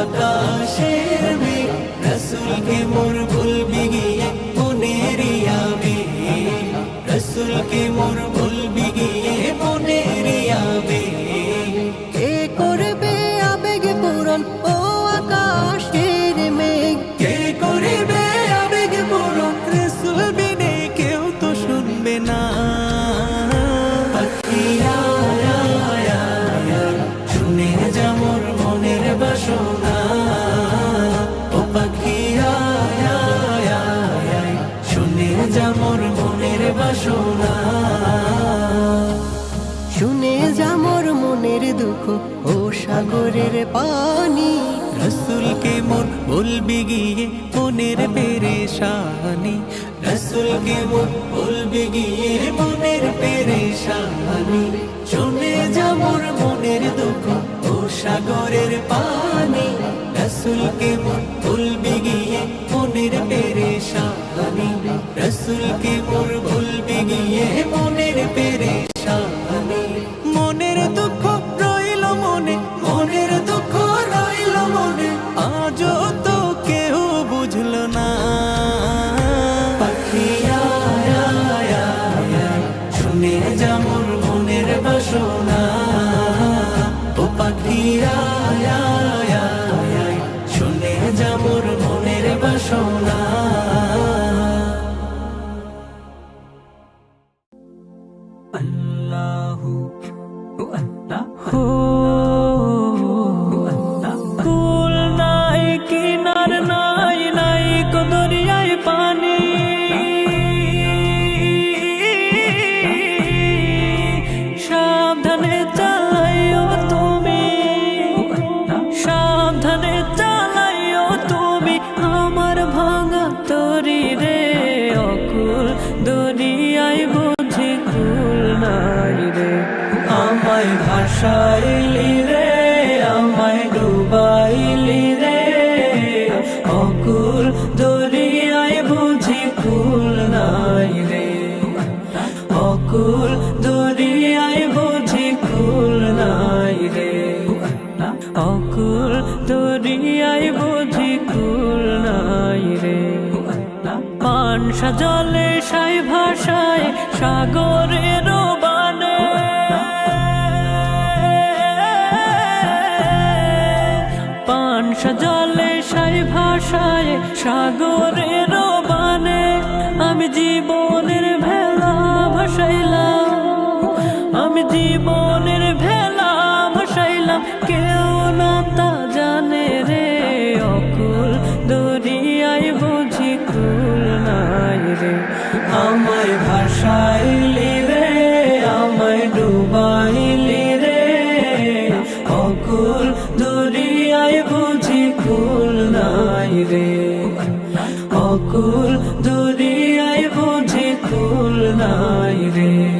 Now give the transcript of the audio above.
আকাশের দুঃখ, ও সাগরের পানি। রসুলকে মোর বলবি গিয়ে, মনের পেরেশানি। রসুলকে মোর বলবি গিয়ে, মনের পেরেশানি। শুনে যা মোর মনের দুঃখ, ও সাগরের পানি। রসুলকে মোর বলবি গিয়ে, মনের পেরেশানি। রসুলকে মোর বলবি গিয়ে, মনের পেরেশানি। মনে মনের দুঃখ রইল মনে। আজও তো কেউ বুঝল না। শুনে যা মোর মনের বাসনা। ও পাখি আয়, আয়, আয়, আয়, শুনে যা মোর মনের বাসনা। আল্লাহু দরিয়ায় পানি। সাবধানে চালাইও তুমি। সাবধানে চালাইও তুমি। আমার ভাঙা তরি রে অকুল, দরিয়ায় বুঝি কুল নাই রে। আমায় ভাসাইলি রে, আমায় ডুবাইলি নাই রে। অকুল নাই রে। পানসা জলে সাই ভাষায় সাগরের বানে। পানসা জলে সাই ভাষায় সাগরের বানে। আমি জীবনের জীবনের ভেলা বসাইলাম কেউ না তা জানে রে, অকুল দরিয়ায় বুঝি কুল নাই রে। আমায় ভাষাইলি রে, আমায় ডুবাইলি রে। অকুল দরিয়ায় বুঝি কুল নাই রে। অকুল দরিয়ায় বুঝি কুল নাই রে।